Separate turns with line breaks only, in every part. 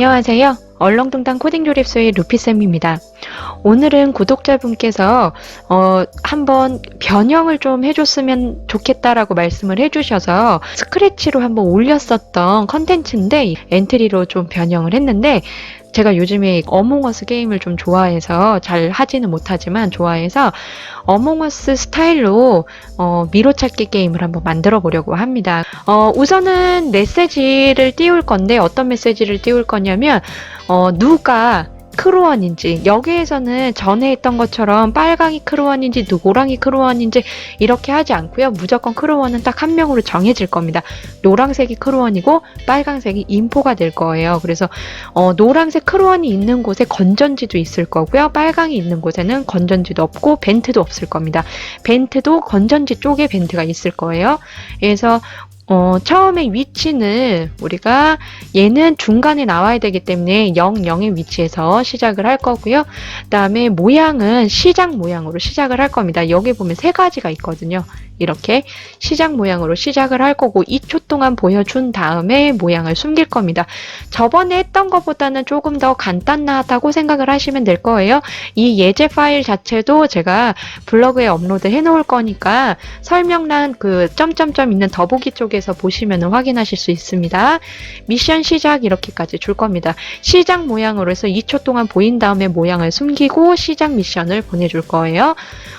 안녕하세요. 얼렁뚱땅 코딩 조립소의 루피쌤입니다. 오늘은 구독자분께서 어, 한번 변형을 좀 해줬으면 좋겠다라고 말씀을 해주셔서 스크래치로 한번 올렸었던 컨텐츠인데 엔트리로 좀 변형을 했는데 제가 요즘에 어몽어스 게임을 좀 좋아해서 잘 하지는 못하지만 좋아해서 어몽어스 스타일로 어, 미로찾기 게임을 한번 만들어 보려고 합니다. 어, 우선은 메시지를 띄울 건데 어떤 메시지를 띄울 거냐면 어, 누가 크루원인지 여기에서는 전에 했던 것처럼 빨강이 크루원인지 노랑이 크루원인지 이렇게 하지 않고요. 무조건 크루원은 딱 한 명으로 정해질 겁니다. 노랑색이 크루원이고 빨강색이 인포가 될 거예요. 그래서 어, 노란색 크루원이 있는 곳에 건전지도 있을 거고요. 빨강이 있는 곳에는 건전지도 없고 벤트도 없을 겁니다. 벤트도 건전지 쪽에 벤트가 있을 거예요. 그래서 어, 처음에 위치는 우리가 얘는 중간에 나와야 되기 때문에 0, 0의 위치에서 시작을 할 거고요. 그 다음에 모양은 시작 모양으로 시작을 할 겁니다. 여기 보면 세 가지가 있거든요. 이렇게 시작 모양으로 시작을 할 거고 2초 동안 보여준 다음에 모양을 숨길 겁니다. 저번에 했던 것보다는 조금 더 간단하다고 생각을 하시면 될 거예요. 이 예제 파일 자체도 제가 블로그에 업로드 해 놓을 거니까 설명란 그 점점점 있는 더보기 쪽에서 보시면 확인하실 수 있습니다. 미션 시작 이렇게까지 줄 겁니다. 시작 모양으로 해서 2초 동안 보인 다음에 모양을 숨기고 시작 미션을 보내줄 거예요.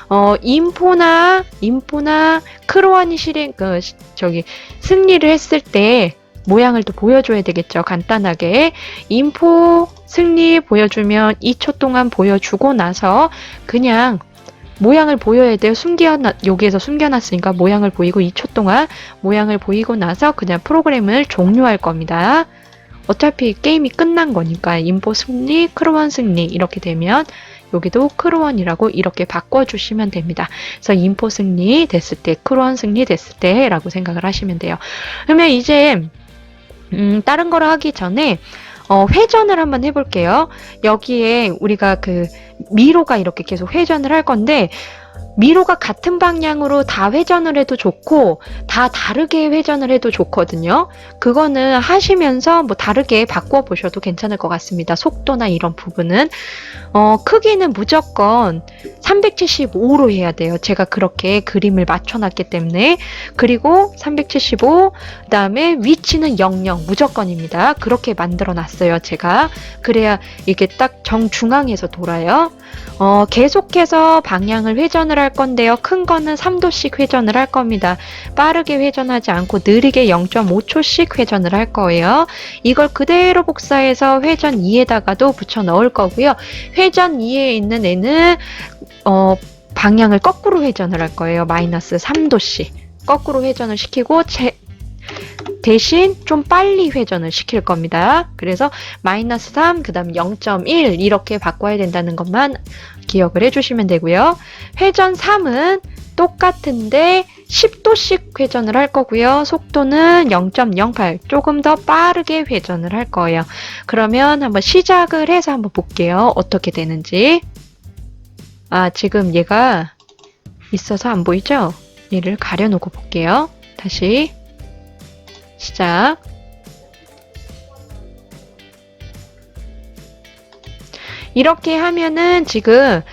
어, 인포나, 인포나, 크로아니 실행, 그, 시- 저기, 승리를 했을 때 모양을 또 보여줘야 되겠죠. 간단하게. 인포 승리 보여주면 2초 동안 보여주고 나서 그냥 모양을 보여야 돼요. 숨겨놨, 여기에서 숨겨놨으니까 모양을 보이고 2초 동안 모양을 보이고 나서 그냥 프로그램을 종료할 겁니다. 어차피 게임이 끝난 거니까 인포 승리, 크로원 승리 이렇게 되면 여기도 크루원이라고 이렇게 바꿔주시면 됩니다. 그래서 인포 승리 됐을 때, 크루원 승리 됐을 때라고 생각을 하시면 돼요. 그러면 이제 음, 다른 거를 하기 전에 어, 회전을 한번 해볼게요. 여기에 우리가 그 미로가 이렇게 계속 회전을 할 건데 미로가 같은 방향으로 다 회전을 해도 좋고 다 다르게 회전을 해도 좋거든요. 그거는 하시면서 뭐 다르게 바꿔 보셔도 괜찮을 것 같습니다. 속도나 이런 부분은 어, 크기는 무조건 375로 해야 돼요. 제가 그렇게 그림을 맞춰놨기 때문에 그리고 375 그다음에 위치는 00 무조건입니다. 그렇게 만들어 놨어요. 제가 그래야 이게 딱 정중앙에서 돌아요. 어, 계속해서 방향을 회전을 할 건데요. 큰 거는 3도씩 회전을 할 겁니다. 빠르게 회전하지 않고 느리게 0.5초씩 회전을 할 거예요. 이걸 그대로 복사해서 회전 2에다가도 붙여 넣을 거고요. 회전 2에 있는 애는 어, 방향을 거꾸로 회전을 할 거예요. 마이너스 3도씩. 거꾸로 회전을 시키고 제, 대신 좀 빨리 회전을 시킬 겁니다. 그래서 마이너스 3, 그 다음 0.1 이렇게 바꿔야 된다는 것만 기억을 해주시면 되고요. 회전 3은 똑같은데 10도씩 회전을 할 거고요. 속도는 0.08 조금 더 빠르게 회전을 할 거예요. 그러면 한번 시작을 해서 한번 볼게요. 어떻게 되는지. 아, 지금 얘가 있어서 안 보이죠? 얘를 가려놓고 볼게요. 다시 시작. 이렇게 하면은 지금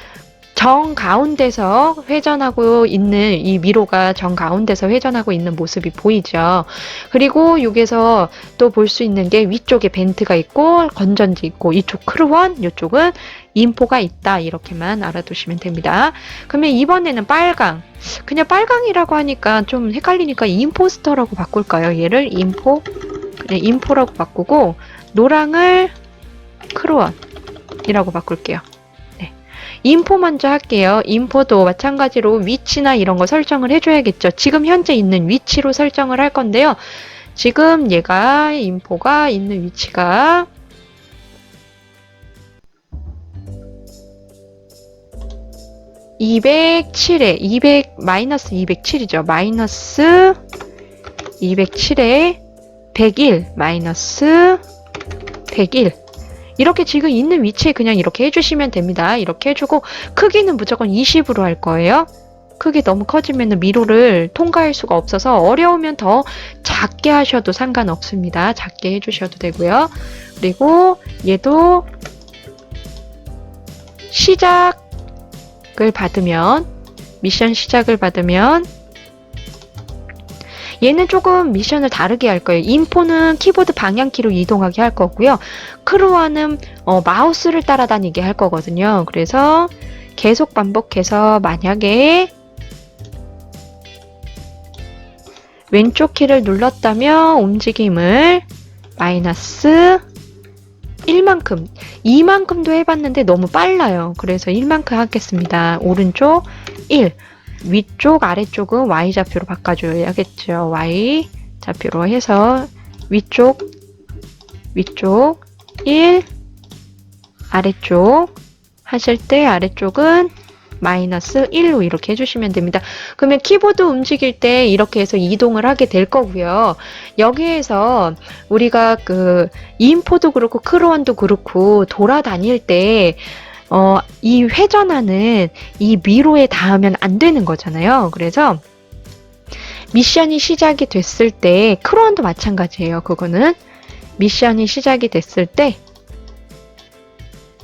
정 가운데서 회전하고 있는 이 미로가 정 가운데서 회전하고 있는 모습이 보이죠. 그리고 여기서 또 볼 수 있는 게 위쪽에 벤트가 있고 건전지 있고 이쪽 크루원 이쪽은 인포가 있다 이렇게만 알아두시면 됩니다. 그러면 이번에는 빨강 그냥 빨강이라고 하니까 좀 헷갈리니까 임포스터라고 바꿀까요? 얘를 인포 그냥 인포라고 바꾸고 노랑을 크루원이라고 바꿀게요. 네. 인포 먼저 할게요. 인포도 마찬가지로 위치나 이런 거 설정을 해줘야겠죠. 지금 현재 있는 위치로 설정을 할 건데요. 지금 얘가 인포가 있는 위치가 (207에) 200 마이너스 (207이죠) 마이너스 (207에) (101) 마이너스 (101) 이렇게 지금 있는 위치에 그냥 이렇게 해주시면 됩니다. 이렇게 해주고 크기는 무조건 20으로 할 거예요. 크게 너무 커지면 미로를 통과할 수가 없어서 어려우면 더 작게 하셔도 상관없습니다. 작게 해주셔도 되고요. 그리고 얘도 시작을 받으면 미션 시작을 받으면 얘는 조금 미션을 다르게 할 거예요. 인포는 키보드 방향키로 이동하게 할 거고요. 크루아는 어, 마우스를 따라다니게 할 거거든요. 그래서 계속 반복해서 만약에 왼쪽 키를 눌렀다면 움직임을 마이너스 1만큼, 2만큼도 해봤는데 너무 빨라요. 그래서 1만큼 하겠습니다. 오른쪽 1, 위쪽, 아래쪽은 Y좌표로 바꿔줘야겠죠. Y 좌표로 해서 위쪽, 위쪽 1, 아래쪽 하실 때 아래쪽은 마이너스 1로 이렇게 해주시면 됩니다. 그러면 키보드 움직일 때 이렇게 해서 이동을 하게 될 거고요. 여기에서 우리가 그 인포도 그렇고 크루원도 그렇고 돌아다닐 때 어, 이 회전하는 이 미로에 닿으면 안 되는 거잖아요. 그래서 미션이 시작이 됐을 때 크루원도 마찬가지예요. 그거는 미션이 시작이 됐을 때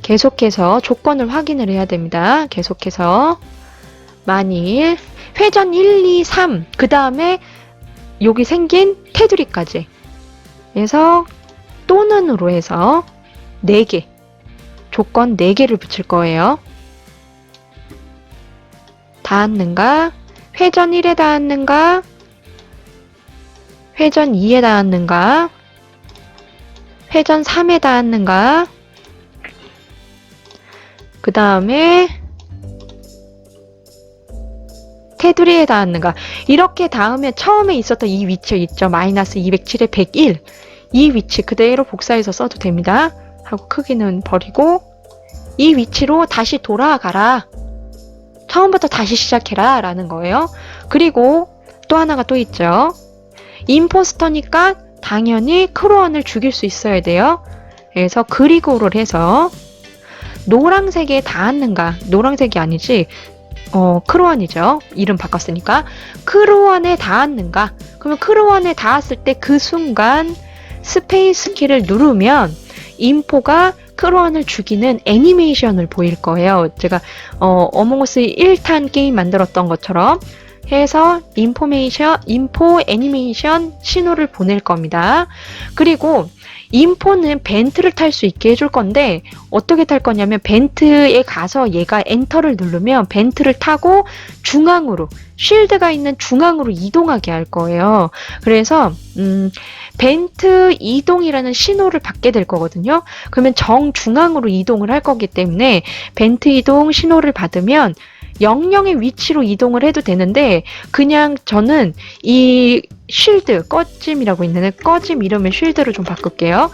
계속해서 조건을 확인을 해야 됩니다. 계속해서 만일 회전 1, 2, 3, 그 다음에 여기 생긴 테두리까지 해서 또는으로 해서 4개 조건 4개를 붙일 거예요. 닿았는가? 회전 1에 닿았는가? 회전 2에 닿았는가? 회전 3에 닿았는가? 그 다음에 테두리에 닿았는가 이렇게 닿으면 처음에 있었던 이 위치 있죠 마이너스 207에 101 이 위치 그대로 복사해서 써도 됩니다 하고 크기는 버리고 이 위치로 다시 돌아가라 처음부터 다시 시작해라 라는 거예요 그리고 또 하나가 또 있죠 임포스터니까 당연히 크로원을 죽일 수 있어야 돼요 그래서 그리고를 해서 노랑색에 닿았는가? 노랑색이 아니지. 어, 크로원이죠. 이름 바꿨으니까. 크로원에 닿았는가? 그러면 크로원에 닿았을 때 그 순간 스페이스 키를 누르면 인포가 크로원을 죽이는 애니메이션을 보일 거예요. 제가 어, 어몽어스 1탄 게임 만들었던 것처럼 해서 인포메이션, 인포 애니메이션 신호를 보낼 겁니다. 그리고 인포는 벤트를 탈 수 있게 해줄 건데 어떻게 탈 거냐면 벤트에 가서 얘가 엔터를 누르면 벤트를 타고 중앙으로 쉴드가 있는 중앙으로 이동하게 할 거예요. 그래서 음, 벤트 이동이라는 신호를 받게 될 거거든요. 그러면 정중앙으로 이동을 할 거기 때문에 벤트 이동 신호를 받으면 영영의 위치로 이동을 해도 되는데 그냥 저는 이 쉴드 꺼짐이라고 있는데 꺼짐 이름을 쉴드로 좀 바꿀게요.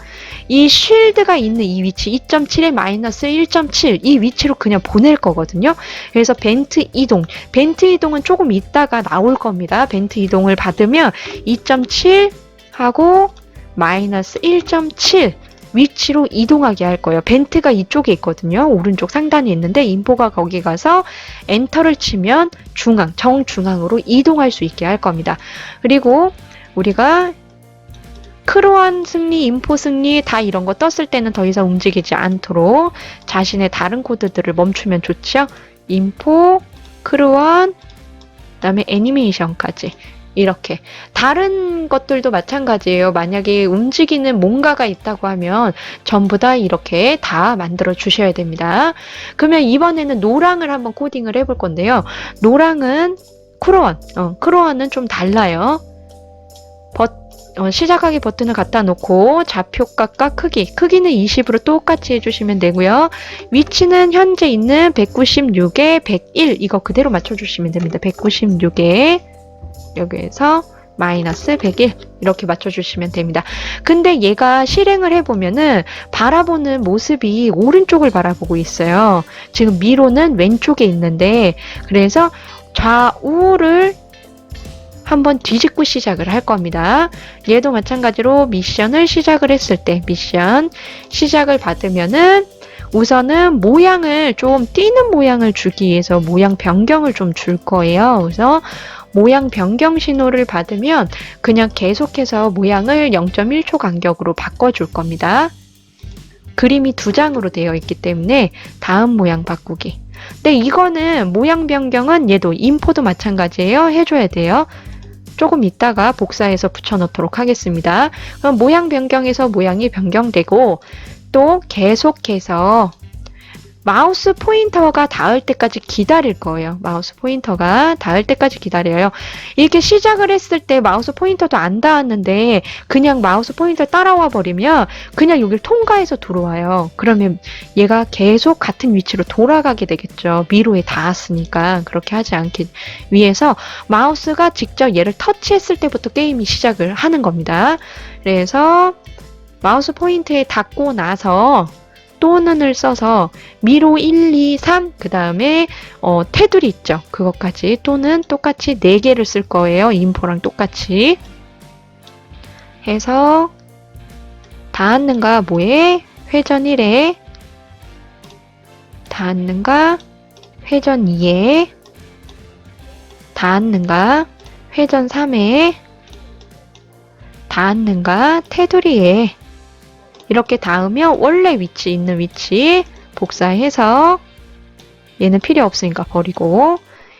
이 쉴드가 있는 이 위치 2.7에 마이너스 1.7 이 위치로 그냥 보낼 거거든요. 그래서 벤트 이동 벤트 이동은 조금 있다가 나올 겁니다. 벤트 이동을 받으면 2.7 하고 마이너스 1.7 위치로 이동하게 할 거예요. 벤트가 이쪽에 있거든요. 오른쪽 상단에 있는데 인포가 거기 가서 엔터를 치면 중앙, 정중앙으로 이동할 수 있게 할 겁니다. 그리고 우리가 크로안 승리, 인포 승리 다 이런 거 떴을 때는 더 이상 움직이지 않도록 자신의 다른 코드들을 멈추면 좋죠. 인포, 크로안, 그다음에 애니메이션까지 이렇게 다른 것들도 마찬가지예요. 만약에 움직이는 뭔가가 있다고 하면 전부 다 이렇게 다 만들어 주셔야 됩니다. 그러면 이번에는 노랑을 한번 코딩을 해볼 건데요. 노랑은 크로원, 어, 크로원은 좀 달라요. 버, 어, 시작하기 버튼을 갖다 놓고 좌표값과 크기, 크기는 20으로 똑같이 해주시면 되고요. 위치는 현재 있는 196에 101 이거 그대로 맞춰주시면 됩니다. 196에 여기에서 마이너스 101 이렇게 맞춰주시면 됩니다. 근데 얘가 실행을 해보면은 바라보는 모습이 오른쪽을 바라보고 있어요. 지금 미로는 왼쪽에 있는데 그래서 좌우를 한번 뒤집고 시작을 할 겁니다. 얘도 마찬가지로 미션을 시작을 했을 때 미션 시작을 받으면은 우선은 모양을 좀 띄는 모양을 주기 위해서 모양 변경을 좀 줄 거예요. 그래서 모양 변경 신호를 받으면 그냥 계속해서 모양을 0.1초 간격으로 바꿔줄 겁니다. 그림이 두 장으로 되어 있기 때문에 다음 모양 바꾸기. 근데 이거는 모양 변경은 얘도 인포도 마찬가지예요. 해줘야 돼요. 조금 있다가 복사해서 붙여놓도록 하겠습니다. 그럼 모양 변경에서 모양이 변경되고 또 계속해서 마우스 포인터가 닿을 때까지 기다릴 거예요. 마우스 포인터가 닿을 때까지 기다려요. 이렇게 시작을 했을 때 마우스 포인터도 안 닿았는데 그냥 마우스 포인터 따라와 버리면 그냥 여기를 통과해서 들어와요. 그러면 얘가 계속 같은 위치로 돌아가게 되겠죠. 미로에 닿았으니까 그렇게 하지 않기 위해서 마우스가 직접 얘를 터치했을 때부터 게임이 시작을 하는 겁니다. 그래서 마우스 포인트에 닿고 나서 또는을 써서 미로 1, 2, 3, 그 다음에 어, 테두리 있죠. 그것까지 또는 똑같이 4개를 쓸 거예요. 인포랑 똑같이. 해서 닿았는가? 뭐에 회전 1에 닿았는가? 회전 2에 닿았는가? 회전 3에 닿았는가? 테두리에 이렇게 닿으면 원래 위치 있는 위치 복사해서 얘는 필요 없으니까 버리고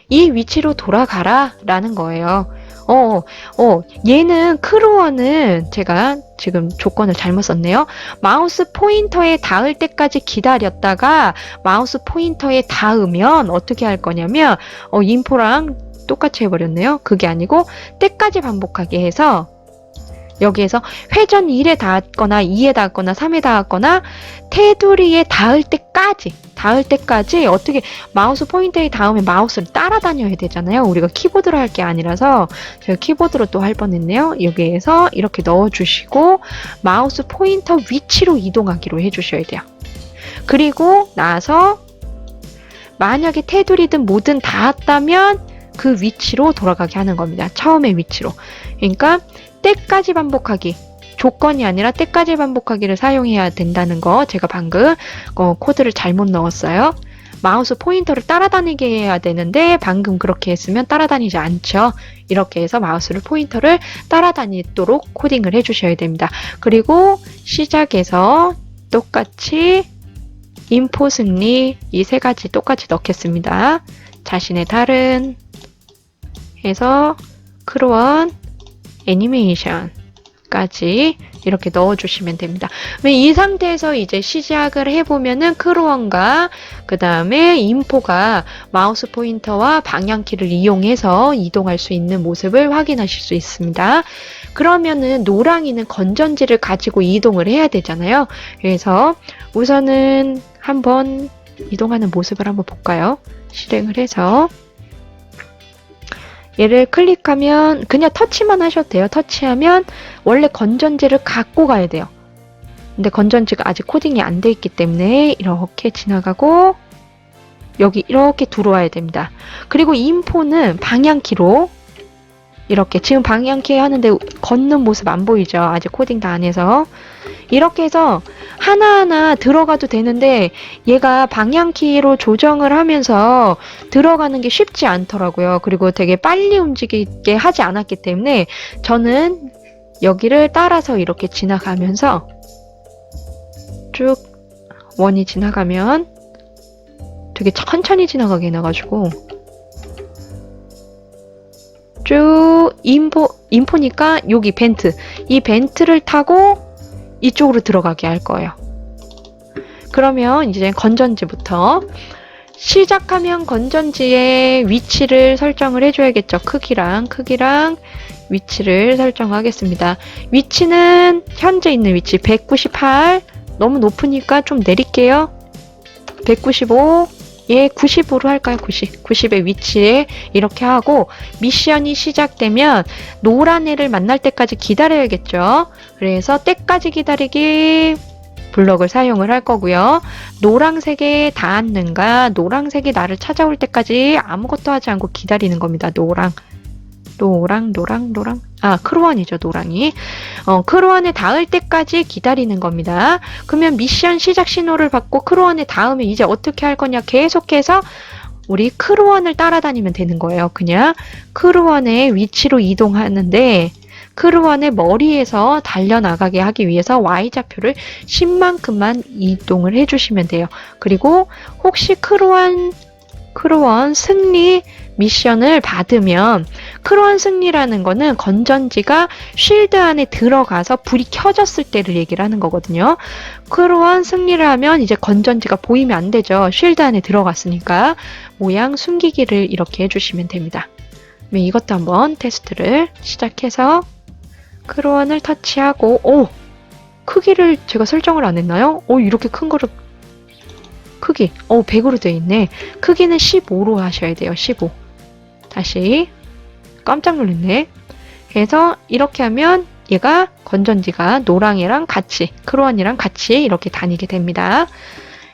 이 위치로 돌아가라 라는 거예요. 어, 어, 얘는 크루어는 제가 지금 조건을 잘못 썼네요. 마우스 포인터에 닿을 때까지 기다렸다가 마우스 포인터에 닿으면 어떻게 할 거냐면 어, 인포랑 똑같이 해버렸네요. 그게 아니고 때까지 반복하게 해서 여기에서 회전 1에 닿았거나 2에 닿았거나 3에 닿았거나 테두리에 닿을 때까지 닿을 때까지 어떻게 마우스 포인터에 닿으면 마우스를 따라다녀야 되잖아요. 우리가 키보드로 할 게 아니라서 제가 키보드로 또 할 뻔했네요. 여기에서 이렇게 넣어주시고 마우스 포인터 위치로 이동하기로 해주셔야 돼요. 그리고 나서 만약에 테두리든 뭐든 닿았다면 그 위치로 돌아가게 하는 겁니다. 처음의 위치로. 그러니까 때까지 반복하기. 조건이 아니라 때까지 반복하기를 사용해야 된다는 거 제가 방금 어, 코드를 잘못 넣었어요. 마우스 포인터를 따라다니게 해야 되는데 방금 그렇게 했으면 따라다니지 않죠. 이렇게 해서 마우스를 포인터를 따라다니도록 코딩을 해주셔야 됩니다. 그리고 시작에서 똑같이 인포 승리 이 세 가지 똑같이 넣겠습니다. 자신의 다른 해서 크로원 애니메이션까지 이렇게 넣어주시면 됩니다. 이 상태에서 이제 시작을 해보면은 크루원과 그 다음에 인포가 마우스 포인터와 방향키를 이용해서 이동할 수 있는 모습을 확인하실 수 있습니다. 그러면은 노랑이는 건전지를 가지고 이동을 해야 되잖아요. 그래서 우선은 한번 이동하는 모습을 한번 볼까요? 실행을 해서 얘를 클릭하면 그냥 터치만 하셔도 돼요. 터치하면 원래 건전지를 갖고 가야 돼요. 근데 건전지가 아직 코딩이 안 돼 있기 때문에 이렇게 지나가고 여기 이렇게 들어와야 됩니다. 그리고 인포는 방향키로 이렇게 지금 방향키 하는데 걷는 모습 안 보이죠? 아직 코딩 다 안 해서 이렇게 해서 하나하나 들어가도 되는데 얘가 방향키로 조정을 하면서 들어가는 게 쉽지 않더라고요. 그리고 되게 빨리 움직이게 하지 않았기 때문에 저는 여기를 따라서 이렇게 지나가면서 쭉 원이 지나가면 되게 천천히 지나가게 해놔가지고 쭉 인포 인포니까 여기 벤트 이 벤트를 타고 이쪽으로 들어가게 할 거예요. 그러면 이제 건전지부터 시작하면 건전지의 위치를 설정을 해줘야겠죠. 크기랑 크기랑 위치를 설정하겠습니다. 위치는 현재 있는 위치 198 너무 높으니까 좀 내릴게요. 195 예, 90으로 할까요? 90. 90의 위치에 이렇게 하고 미션이 시작되면 노란 애를 만날 때까지 기다려야겠죠. 그래서 때까지 기다리기 블럭을 사용을 할 거고요. 노랑색에 닿았는가 노랑색이 나를 찾아올 때까지 아무것도 하지 않고 기다리는 겁니다. 노랑. 노랑 노랑 노랑. 아 크루원이죠 노랑이. 어 크루원에 닿을 때까지 기다리는 겁니다. 그러면 미션 시작 신호를 받고 크루원에 닿으면 이제 어떻게 할 거냐 계속해서 우리 크루원을 따라다니면 되는 거예요. 그냥 크루원의 위치로 이동하는데 크루원의 머리에서 달려나가게 하기 위해서 Y좌표를 10만큼만 이동을 해주시면 돼요. 그리고 혹시 크루원, 크루원 승리 미션을 받으면 크루원 승리라는 거는 건전지가 쉴드 안에 들어가서 불이 켜졌을 때를 얘기를 하는 거거든요. 크루원 승리를 하면 이제 건전지가 보이면 안 되죠. 쉴드 안에 들어갔으니까 모양 숨기기를 이렇게 해주시면 됩니다. 그러면 이것도 한번 테스트를 시작해서 크루원을 터치하고 오 크기를 제가 설정을 안 했나요? 오 이렇게 큰 거를 크기 오 100으로 되어 있네 크기는 15로 하셔야 돼요 15 다시 깜짝 놀랐네. 그래서 이렇게 하면 얘가 건전지가 노랑이랑 같이 크루원이랑 같이 이렇게 다니게 됩니다.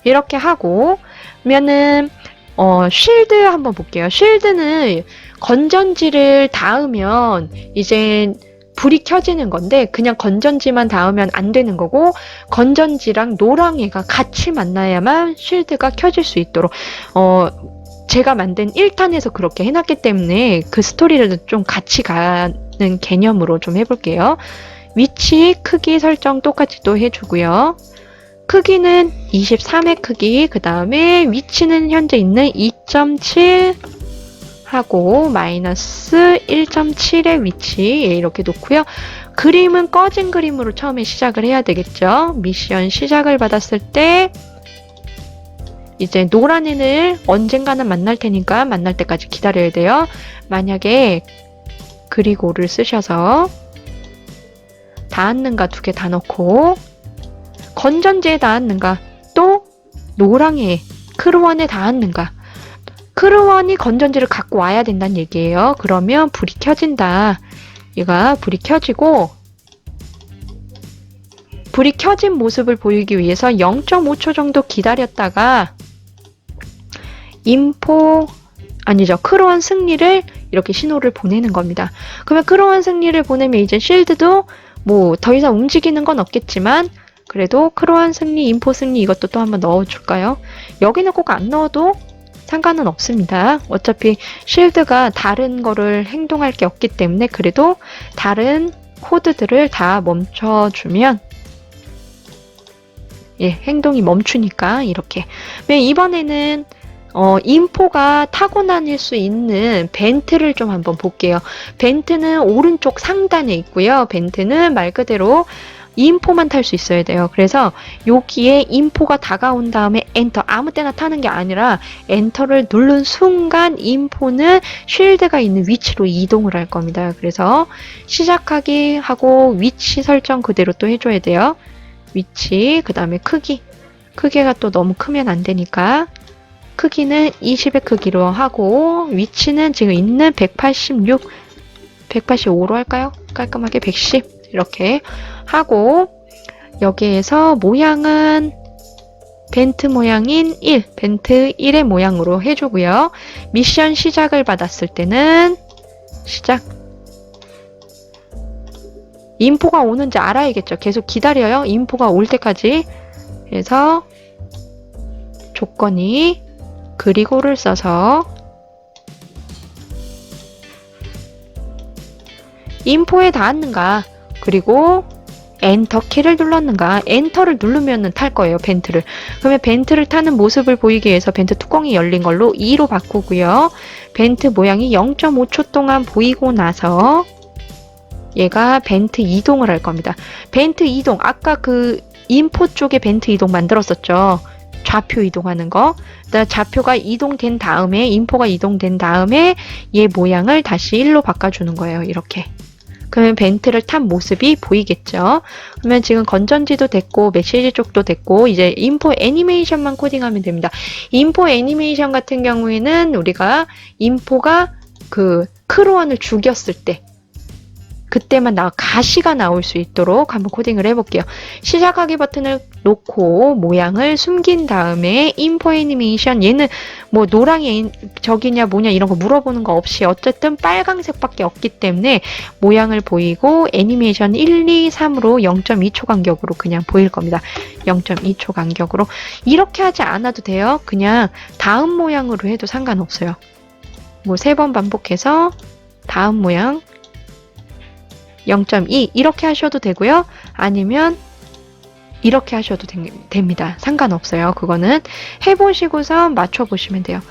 이렇게 하고 그러면은 어 쉴드 한번 볼게요. 쉴드는 건전지를 닿으면 이제 불이 켜지는 건데 그냥 건전지만 닿으면 안 되는 거고 건전지랑 노랑이가 같이 만나야만 쉴드가 켜질 수 있도록 어 제가 만든 1탄에서 그렇게 해놨기 때문에 그 스토리를 좀 같이 가는 개념으로 좀 해볼게요. 위치, 크기 설정 똑같이 또 해주고요. 크기는 23의 크기, 그 다음에 위치는 현재 있는 2.7 하고 마이너스 1.7의 위치 이렇게 놓고요. 그림은 꺼진 그림으로 처음에 시작을 해야 되겠죠. 미션 시작을 받았을 때 이제 노란 애를 언젠가는 만날 테니까 만날 때까지 기다려야 돼요. 만약에 그리고를 쓰셔서 닿았는가 두 개 다 넣고 건전지에 닿았는가 또 노랑에 크루원에 닿았는가 크루원이 건전지를 갖고 와야 된다는 얘기예요. 그러면 불이 켜진다. 얘가 불이 켜지고 불이 켜진 모습을 보이기 위해서 0.5초 정도 기다렸다가 인포 아니죠. 크루원 승리를 이렇게 신호를 보내는 겁니다. 그러면 크루원 승리를 보내면 이제 실드도 뭐 더 이상 움직이는 건 없겠지만 그래도 크루원 승리, 인포 승리 이것도 또 한번 넣어줄까요? 여기는 꼭 안 넣어도 상관은 없습니다. 어차피 쉴드가 다른 거를 행동할 게 없기 때문에 그래도 다른 코드들을 다 멈춰주면 예, 행동이 멈추니까 이렇게. 네, 이번에는 어, 인포가 타고 다닐 수 있는 벤트를 좀 한번 볼게요. 벤트는 오른쪽 상단에 있고요. 벤트는 말 그대로 인포만 탈 수 있어야 돼요. 그래서 여기에 인포가 다가온 다음에 엔터 아무 때나 타는 게 아니라 엔터를 누른 순간 인포는 쉴드가 있는 위치로 이동을 할 겁니다. 그래서 시작하기 하고 위치 설정 그대로 또 해줘야 돼요. 위치 그 다음에 크기 크기가 또 너무 크면 안 되니까 크기는 20의 크기로 하고 위치는 지금 있는 186 185로 할까요? 깔끔하게 110 이렇게 하고 여기에서 모양은 벤트 모양인 1, 벤트 1의 모양으로 해주고요. 미션 시작을 받았을 때는 시작 인포가 오는지 알아야겠죠. 계속 기다려요. 인포가 올 때까지 그래서 조건이 그리고를 써서 인포에 닿았는가? 그리고 엔터 키를 눌렀는가? 엔터를 누르면 탈 거예요 벤트를. 그러면 벤트를 타는 모습을 보이기 위해서 벤트 뚜껑이 열린 걸로 2로 바꾸고요. 벤트 모양이 0.5초 동안 보이고 나서 얘가 벤트 이동을 할 겁니다. 벤트 이동 아까 그 인포 쪽에 벤트 이동 만들었었죠 좌표 이동하는 거 그다음 좌표가 이동된 다음에 인포가 이동된 다음에 얘 모양을 다시 1로 바꿔주는 거예요 이렇게 그러면 벤트를 탄 모습이 보이겠죠. 그러면 지금 건전지도 됐고 메시지 쪽도 됐고 이제 인포 애니메이션만 코딩하면 됩니다. 인포 애니메이션 같은 경우에는 우리가 인포가 그 크루원을 죽였을 때 그때만 나 가시가 나올 수 있도록 한번 코딩을 해볼게요. 시작하기 버튼을 놓고 모양을 숨긴 다음에 인포 애니메이션 얘는 뭐 노랑이 저기냐 뭐냐 이런 거 물어보는 거 없이 어쨌든 빨강색밖에 없기 때문에 모양을 보이고 애니메이션 1, 2, 3으로 0.2초 간격으로 그냥 보일 겁니다. 0.2초 간격으로 이렇게 하지 않아도 돼요. 그냥 다음 모양으로 해도 상관없어요. 뭐 세 번 반복해서 다음 모양 0.2 이렇게 하셔도 되고요. 아니면 이렇게 하셔도 되- 됩니다. 상관없어요. 그거는 해보시고서 맞춰보시면 돼요.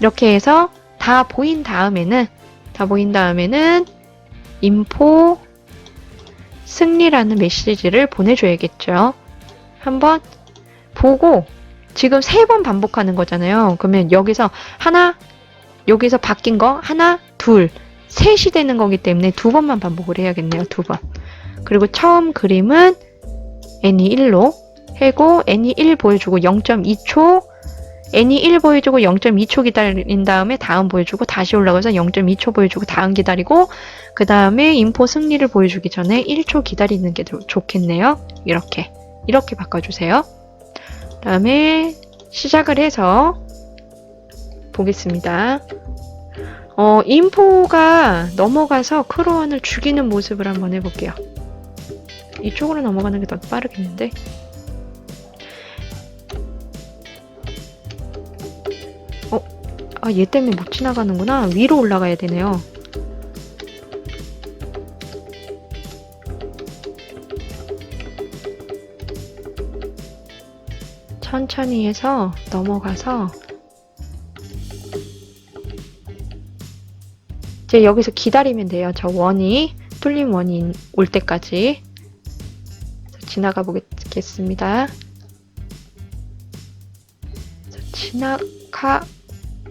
이렇게 해서 다 보인 다음에는 다 보인 다음에는 인포 승리라는 메시지를 보내줘야겠죠. 한번 보고 지금 세 번 반복하는 거잖아요. 그러면 여기서 하나 여기서 바뀐 거 하나 둘 셋이 되는 거기 때문에 두 번만 반복을 해야겠네요. 두 번. 그리고 처음 그림은 애니 1로 해고 애니 1 보여주고 0.2초 애니 1 보여주고 0.2초 기다린 다음에 다음 보여주고 다시 올라가서 0.2초 보여주고 다음 기다리고 그 다음에 인포 승리를 보여주기 전에 1초 기다리는 게더 좋겠네요. 이렇게 이렇게 바꿔주세요. 다음에 시작을 해서 보겠습니다. 어, 인포가 넘어가서 크로원을 죽이는 모습을 한번 해볼게요. 이쪽으로 넘어가는 게 더 빠르겠는데? 어, 아, 얘 때문에 못 지나가는구나. 위로 올라가야 되네요. 천천히 해서 넘어가서 이제 여기서 기다리면 돼요. 저 원이 뚫린 원이 올 때까지 지나가 보겠습니다.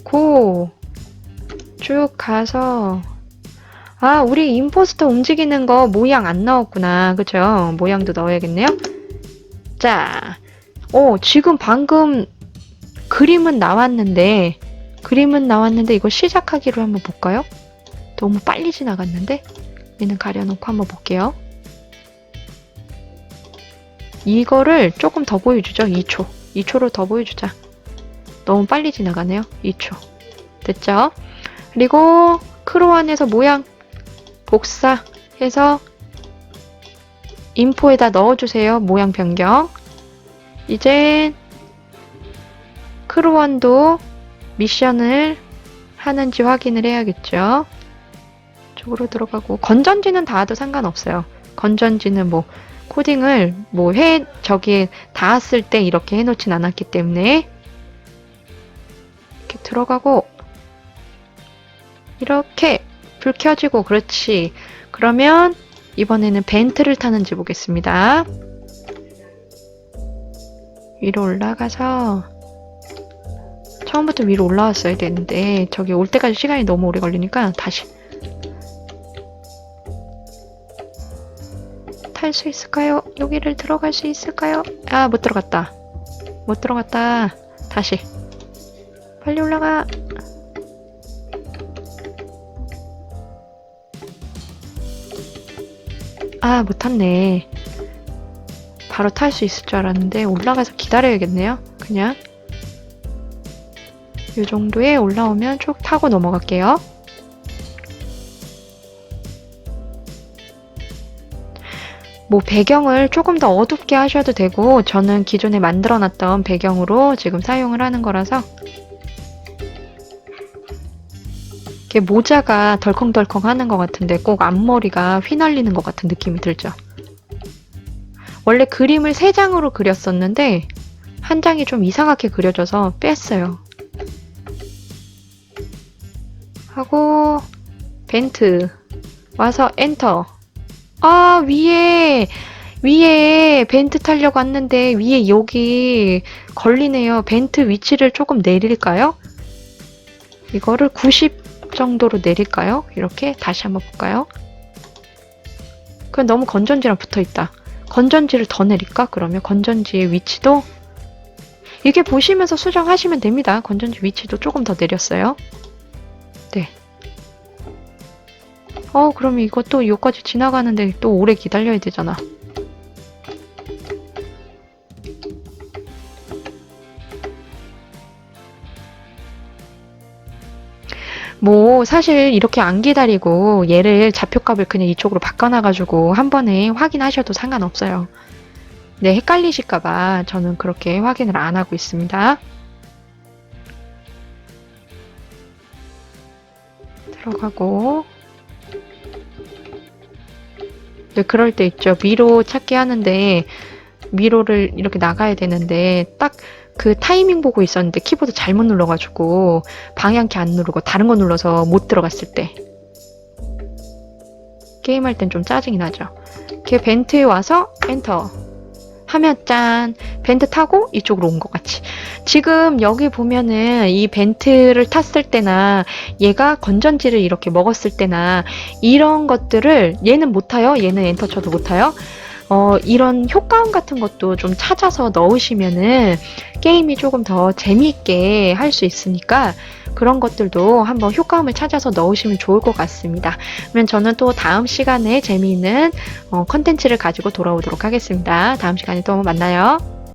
지나가고 쭉 가서 아 우리 임포스터 움직이는 거 모양 안 나왔구나 그죠? 모양도 넣어야겠네요. 자, 어 지금 방금 그림은 나왔는데 그림은 나왔는데 이거 시작하기로 한번 볼까요? 너무 빨리 지나갔는데 얘는 가려놓고 한번 볼게요. 이거를 조금 더 보여주죠. 2초. 2초로 더 보여주자. 너무 빨리 지나가네요. 2초. 됐죠? 그리고 크로안에서 모양 복사해서 인포에다 넣어주세요. 모양 변경. 이제 크로원도 미션을 하는지 확인을 해야겠죠. 쪽으로 들어가고 건전지는 닿아도 상관없어요. 건전지는 뭐 코딩을 뭐 해 저기에 닿았을 때 이렇게 해놓진 않았기 때문에 이렇게 들어가고 이렇게 불 켜지고 그렇지. 그러면 이번에는 벤트를 타는지 보겠습니다. 위로 올라가서 처음부터 위로 올라왔어야 되는데 저기 올 때까지 시간이 너무 오래 걸리니까 다시 탈 수 있을까요? 여기를 들어갈 수 있을까요? 아, 못 들어갔다. 못 들어갔다. 다시. 빨리 올라가. 아, 못 탔네. 바로 탈 수 있을 줄 알았는데 올라가서 기다려야겠네요. 그냥. 이 정도에 올라오면 쭉 타고 넘어갈게요. 뭐 배경을 조금 더 어둡게 하셔도 되고 저는 기존에 만들어 놨던 배경으로 지금 사용을 하는 거라서 이렇게 모자가 덜컹덜컹 하는 것 같은데 꼭 앞머리가 휘날리는 것 같은 느낌이 들죠. 원래 그림을 세 장으로 그렸었는데 한 장이 좀 이상하게 그려져서 뺐어요. 하고 벤트 와서 엔터 아, 위에, 위에 벤트 타려고 왔는데, 위에 여기 걸리네요. 벤트 위치를 조금 내릴까요? 이거를 90 정도로 내릴까요? 이렇게 다시 한번 볼까요? 그냥 너무 건전지랑 붙어 있다. 건전지를 더 내릴까? 그러면 건전지의 위치도 이게 보시면서 수정하시면 됩니다. 건전지 위치도 조금 더 내렸어요. 어, 그럼 이것도 여기까지 지나가는데 또 오래 기다려야 되잖아. 뭐 사실 이렇게 안 기다리고 얘를 좌표값을 그냥 이쪽으로 바꿔놔가지고 한 번에 확인하셔도 상관없어요. 네, 헷갈리실까봐 저는 그렇게 확인을 안 하고 있습니다. 들어가고 네, 그럴 때 있죠. 미로 찾기 하는데 미로를 이렇게 나가야 되는데 딱 그 타이밍 보고 있었는데 키보드 잘못 눌러가지고 방향키 안 누르고 다른 거 눌러서 못 들어갔을 때 게임할 땐 좀 짜증이 나죠. 이렇게 벤트에 와서 엔터 하면 짠 벤트 타고 이쪽으로 온 것 같이. 지금 여기 보면은 이 벤트를 탔을 때나 얘가 건전지를 이렇게 먹었을 때나 이런 것들을 얘는 못 타요. 얘는 엔터 쳐도 못 타요. 어, 이런 효과음 같은 것도 좀 찾아서 넣으시면은 게임이 조금 더 재미있게 할 수 있으니까 그런 것들도 한번 효과음을 찾아서 넣으시면 좋을 것 같습니다. 그러면 저는 또 다음 시간에 재미있는 어, 컨텐츠를 가지고 돌아오도록 하겠습니다. 다음 시간에 또 만나요.